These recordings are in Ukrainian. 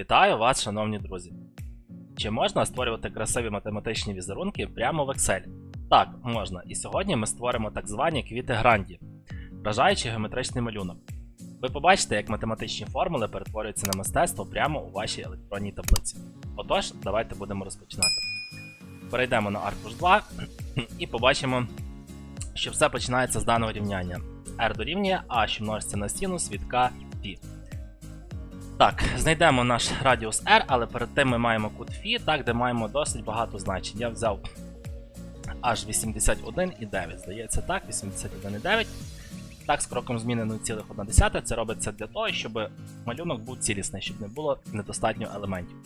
Вітаю вас, шановні друзі! Чи можна створювати красиві математичні візерунки прямо в Excel? Так, можна. І сьогодні ми створимо так звані квіти гранді, вражаючий геометричний малюнок. Ви побачите, як математичні формули перетворюються на мистецтво прямо у вашій електронній таблиці. Отож, давайте будемо розпочинати. Перейдемо на аркуш 2 і побачимо, що все починається з даного рівняння. R дорівнює А, що множиться на синус від К Фі. Так, знайдемо наш радіус R, але перед тим ми маємо кут Фі, так, де маємо досить багато значень. Я взяв аж 81,9. Здається, так, 81,9. Так, з кроком зміни 0,1. Це робиться для того, щоб малюнок був цілісний, щоб не було недостатньо елементів.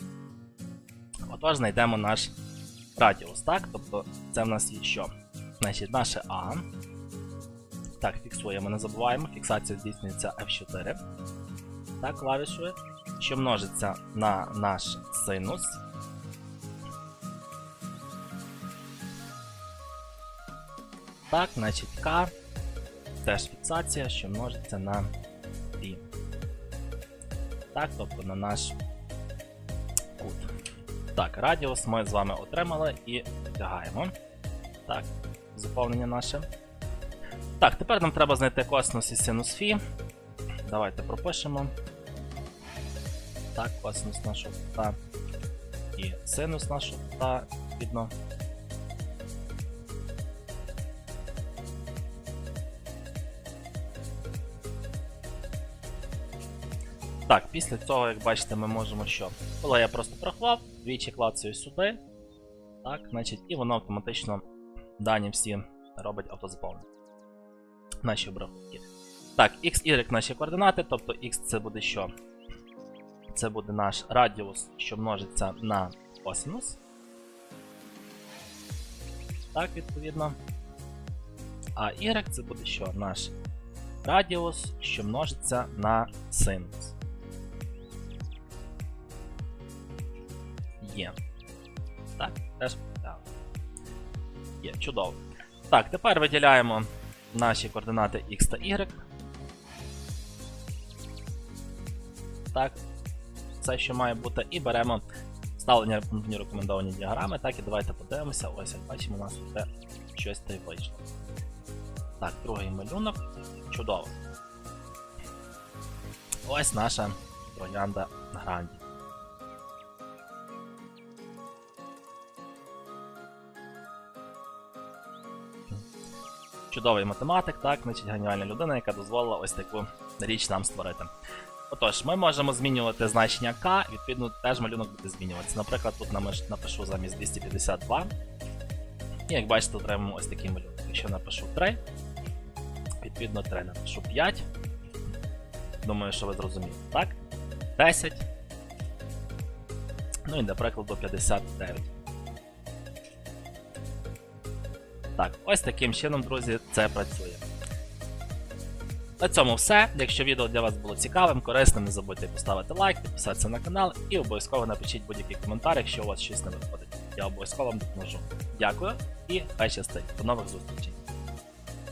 Отож, знайдемо наш радіус, так? Тобто це в нас є що? Значить, наше А. Так, фіксуємо, не забуваємо. Фіксація здійснюється F4. Так, клавішою. Що множиться на наш синус. Так, значить К. Теж фіксація, що множиться на Пі. Так, тобто на наш кут. Так, радіус ми з вами отримали і втягаємо. Так, заповнення наше. Так, тепер нам треба знайти косинус і синус Фі. Давайте пропишемо. Так, косинус нашого кута і синус нашого кута відно. Так, після цього, як бачите, ми можемо що? Коли я просто прохвав, двічі клацаю сюди. Так, значить, і воно автоматично дані всі робить автозаповнення. Наші обрахунки. Так, x, y наші координати, тобто x це буде що? Це буде наш радіус, що множиться на косинус. Так, відповідно. А y це буде що? Наш радіус, що множиться на синус. Є. Так, теж так. Є, чудово. Так, тепер виділяємо наші координати x та y. Так, це що має бути, і беремо ставлення пунктні рекомендовані діаграми. Так, і давайте подивимося. Ось, як бачимо, у нас вже щось та й вийшло. Так, другий малюнок. Чудово. Ось наша троянда Гранді. Чудовий математик, так, значить геніальна людина, яка дозволила ось таку річ нам створити. Отож, ми можемо змінювати значення k, відповідно, теж малюнок буде змінюватися. Наприклад, тут напишу замість 252. І як бачите, отримаємо ось такий малюнок. Якщо напишу 3, відповідно 3 напишу 5. Думаю, що ви зрозуміли, так? 10. Ну і, для прикладу, 59. Так, ось таким чином, друзі, це працює. На цьому все. Якщо відео для вас було цікавим, корисним, не забудьте поставити лайк, підписатися на канал і обов'язково напишіть будь-який коментар, якщо у вас щось не виходить. Я обов'язково вам допоможу. Дякую і хай щастить. До нових зустрічей!